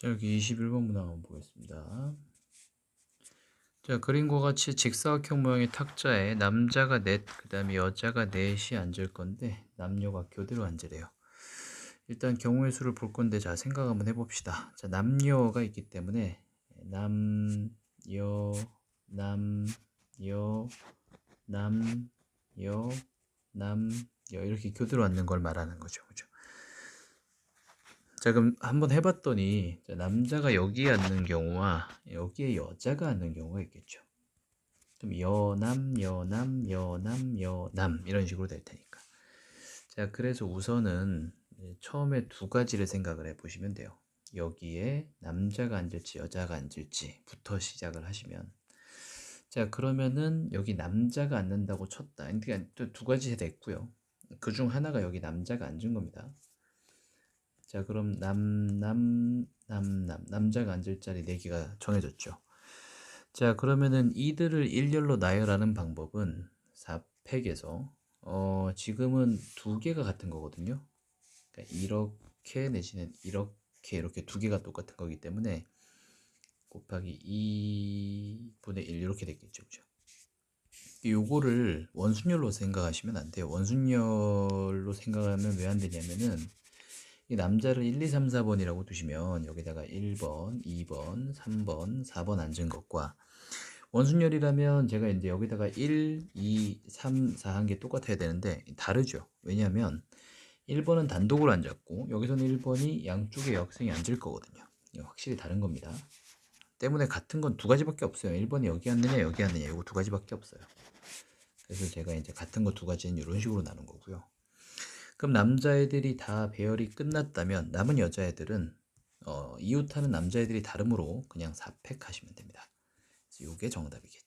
자, 여기 21번 문항 한번 보겠습니다. 자, 그림과 같이 직사각형 모양의 탁자에 남자가 넷, 그 다음에 여자가 넷이 앉을 건데 남녀가 교대로 앉으래요. 일단 경우의 수를 볼 건데 자 생각 한번 해봅시다. 자 남녀가 있기 때문에 남, 여, 남, 여, 남, 여, 남, 여 이렇게 교대로 앉는 걸 말하는 거죠. 그죠? 자 그럼 한번 해봤더니 자, 남자가 여기에 앉는 경우와 여기에 여자가 앉는 경우가 있겠죠. 그럼 여남, 여남, 여남, 여남 이런 식으로 될 테니까. 자 그래서 우선은 처음에 두 가지를 생각을 해 보시면 돼요. 여기에 남자가 앉을지 여자가 앉을지부터 시작을 하시면 자 그러면은 여기 남자가 앉는다고 쳤다. 그러니까 또두 가지 됐고요. 그 중 하나가 여기 남자가 앉은 겁니다. 자 그럼 남 남 남 남 남자가 앉을 자리 4개가 정해졌죠. 자 그러면은 이들을 일렬로 나열하는 방법은 4팩에서 어 지금은 두 개가 같은 거거든요. 그러니까 이렇게 내지는 이렇게 이렇게 두 개가 똑같은 거기 때문에 곱하기 2분의 1 이렇게 됐겠죠. 그죠? 요거를 원순열로 생각하시면 안 돼요. 원순열로 생각하면 왜 안 되냐면은 이 남자를 1, 2, 3, 4번이라고 두시면 여기다가 1번, 2번, 3번, 4번 앉은 것과 원순열이라면 제가 이제 여기다가 1, 2, 3, 4 한 게 똑같아야 되는데 다르죠. 왜냐하면 1번은 단독으로 앉았고 여기서는 1번이 양쪽에 여학생이 앉을 거거든요. 확실히 다른 겁니다. 때문에 같은 건 두 가지밖에 없어요. 1번이 여기 앉느냐 여기 앉느냐 이거 두 가지밖에 없어요. 그래서 제가 이제 같은 거 두 가지는 이런 식으로 나눈 거고요. 그럼 남자애들이 다 배열이 끝났다면 남은 여자애들은 어, 이웃하는 남자애들이 다름으로 그냥 4팩 하시면 됩니다. 이게 정답이겠죠.